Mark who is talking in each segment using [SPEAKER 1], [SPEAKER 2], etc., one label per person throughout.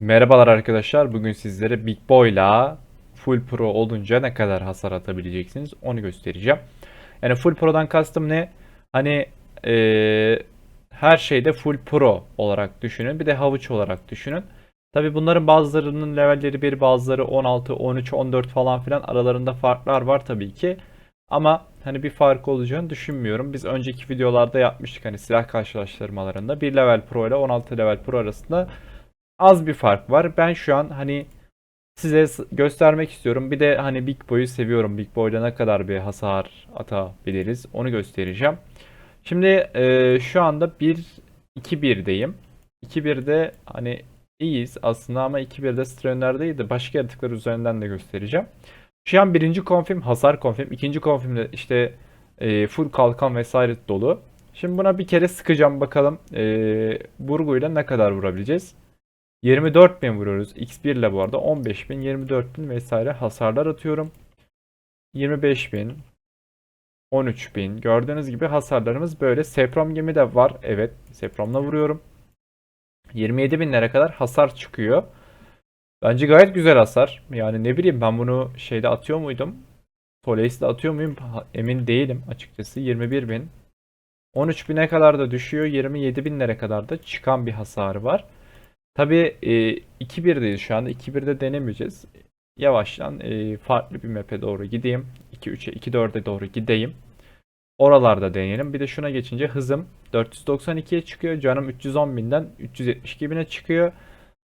[SPEAKER 1] Merhabalar arkadaşlar. Bugün sizlere Big Boy'la Full Pro olunca ne kadar hasar atabileceksiniz onu göstereceğim. Yani Full Pro'dan kastım ne? Hani eee, her şeyde Full Pro olarak düşünün. Bir de havuç olarak düşünün. Tabi bunların bazılarının levelleri bir bazıları 16, 13, 14 falan filan aralarında farklar var tabii ki. Ama hani bir fark olacağını düşünmüyorum. Biz önceki videolarda yapmıştık hani silah karşılaştırmalarında. 1 level pro ile 16 level pro arasında az bir fark var. Ben şu an hani size göstermek istiyorum. Bir de hani Big Boy'u seviyorum. Big Boy'da ne kadar bir hasar atabiliriz onu göstereceğim. Şimdi e, şu anda 1 2-1'deyim. 2-1'de hani iyiyiz aslında ama 2-1'de Stranger değil de başka yaratıklar üzerinden de göstereceğim. Şu an birinci konfirm hasar konfirm. ikinci konfirmde işte e, full kalkan vesaire dolu. Şimdi buna bir kere sıkacağım bakalım e, burguyla ne kadar vurabileceğiz. 24.000 vuruyoruz. X1 ile bu arada 15.000, 24.000 vesaire hasarlar atıyorum. 25.000, 13.000. Gördüğünüz gibi hasarlarımız böyle. Seprom gemi de var. Evet, Seprom'la vuruyorum. 27.000'lere kadar hasar çıkıyor. Bence gayet güzel hasar. Yani ne bileyim ben bunu şeyde atıyor muydum? Solace'de atıyor muyum? Emin değilim açıkçası. 21.000. 13.000'e kadar da düşüyor. 27.000'lere kadar da çıkan bir hasarı var. Tabii e, 2-1'deyiz şu anda. 2-1'de denemeyeceğiz. Yavaştan e, farklı bir map'e doğru gideyim. 2-3'e, 2-4'e doğru gideyim. Oralarda deneyelim. Bir de şuna geçince hızım 492'ye çıkıyor. Canım 310.000'den 372.000'e çıkıyor.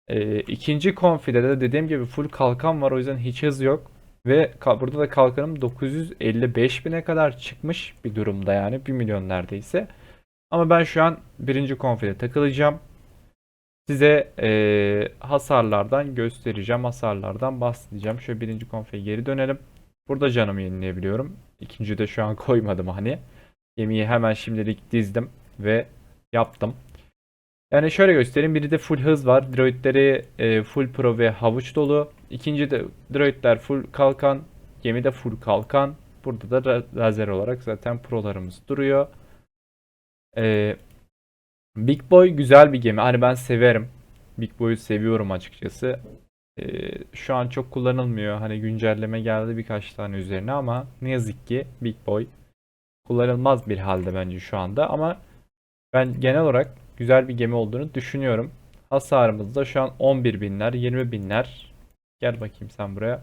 [SPEAKER 1] E, ikinci konfide de dediğim gibi full kalkan var. O yüzden hiç hız yok. Ve burada da kalkanım 955.000'e kadar çıkmış bir durumda yani. 1 milyon neredeyse. Ama ben şu an birinci konfide takılacağım. Size eee, hasarlardan göstereceğim. Hasarlardan bahsedeceğim. Şöyle birinci konfeye geri dönelim. Burada canımı yenileyebiliyorum. İkinci de şu an koymadım hani. Gemiyi hemen şimdilik dizdim ve yaptım. Yani şöyle göstereyim. Biri de full hız var. Droidleri eee, full pro ve havuç dolu. İkinci de droidler full kalkan. Gemi de full kalkan. Burada da lazer olarak zaten prolarımız duruyor. Eee Big Boy güzel bir gemi. Hani ben severim. Big Boy'u seviyorum açıkçası. Ee, şu an çok kullanılmıyor. Hani güncelleme geldi birkaç tane üzerine ama ne yazık ki Big Boy kullanılmaz bir halde bence şu anda. Ama ben genel olarak güzel bir gemi olduğunu düşünüyorum. Hasarımız da şu an 11 binler, 20 binler. Gel bakayım sen buraya.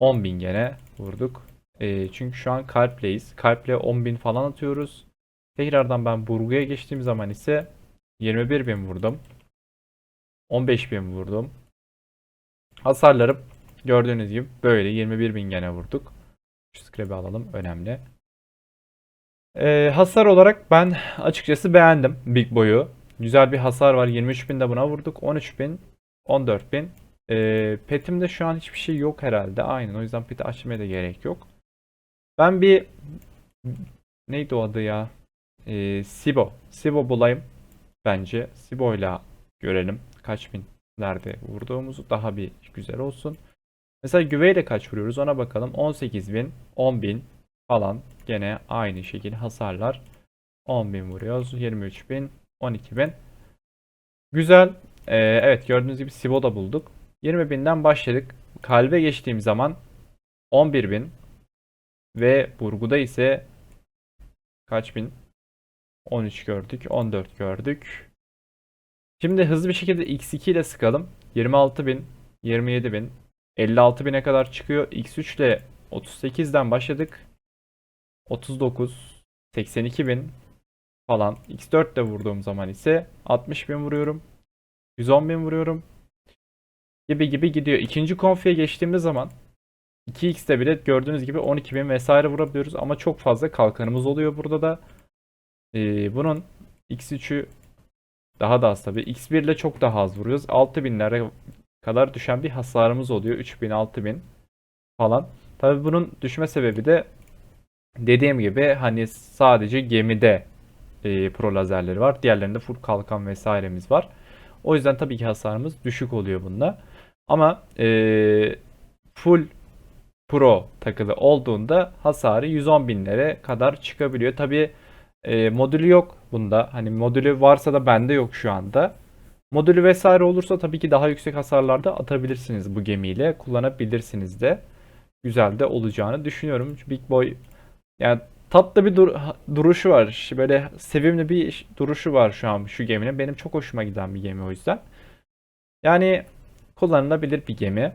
[SPEAKER 1] 10 bin gene vurduk. Ee, çünkü şu an kalpleyiz. Kalple 10 bin falan atıyoruz. Tekrardan ben Burgu'ya geçtiğim zaman ise 21 bin vurdum. 15 bin vurdum. Hasarlarım gördüğünüz gibi böyle 21 bin gene vurduk. Şu scrap'i alalım önemli. Ee, hasar olarak ben açıkçası beğendim Big Boy'u. Güzel bir hasar var. 23 bin de buna vurduk. 13 bin, 14 bin. Ee, petimde şu an hiçbir şey yok herhalde. Aynen o yüzden peti açmaya da gerek yok. Ben bir neydi o adı ya? Ee, Sibo. Sibo bulayım bence. Sibo'yla görelim. Kaç binlerde vurduğumuzu daha bir güzel olsun. Mesela güveyle kaç vuruyoruz ona bakalım. 18 bin, 10 bin falan gene aynı şekilde hasarlar. 10 bin vuruyoruz. 23 bin, 12 bin. Güzel. Ee, evet gördüğünüz gibi Sibo da bulduk. 20 binden başladık. Kalbe geçtiğim zaman 11 bin ve Burgu'da ise kaç bin? 13 gördük, 14 gördük. Şimdi hızlı bir şekilde X2 ile sıkalım. 26.000, 27.000, 56.000'e kadar çıkıyor. X3 ile 38'den başladık. 39, 82.000 falan. X4 ile vurduğum zaman ise 60.000 vuruyorum. 110.000 vuruyorum. Gibi gibi gidiyor. İkinci konfiye geçtiğimiz zaman 2x'te bile gördüğünüz gibi 12.000 vesaire vurabiliyoruz ama çok fazla kalkanımız oluyor burada da. Ee, bunun X3'ü daha da az tabii. X1 ile çok daha az vuruyoruz. 6000'lere kadar düşen bir hasarımız oluyor. 3000, 6000 falan. Tabii bunun düşme sebebi de dediğim gibi hani sadece gemide e, pro lazerleri var. Diğerlerinde full kalkan vesairemiz var. O yüzden tabii ki hasarımız düşük oluyor bunda. Ama e, full pro takılı olduğunda hasarı 110 binlere kadar çıkabiliyor. Tabii e, modülü yok bunda. Hani modülü varsa da bende yok şu anda. Modülü vesaire olursa tabii ki daha yüksek hasarlarda atabilirsiniz bu gemiyle. Kullanabilirsiniz de. Güzel de olacağını düşünüyorum. Big Boy yani tatlı bir dur- duruşu var. Böyle sevimli bir duruşu var şu an şu geminin. Benim çok hoşuma giden bir gemi o yüzden. Yani kullanılabilir bir gemi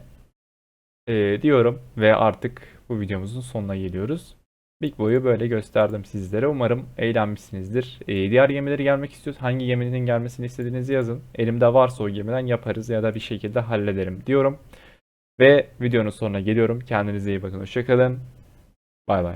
[SPEAKER 1] Ee, diyorum ve artık bu videomuzun sonuna geliyoruz. Big Boy'u böyle gösterdim sizlere. Umarım eğlenmişsinizdir. Ee, diğer gemileri gelmek istiyorsanız hangi geminin gelmesini istediğinizi yazın. Elimde varsa o gemiden yaparız ya da bir şekilde hallederim diyorum. Ve videonun sonuna geliyorum. Kendinize iyi bakın. Hoşçakalın. Bay bay.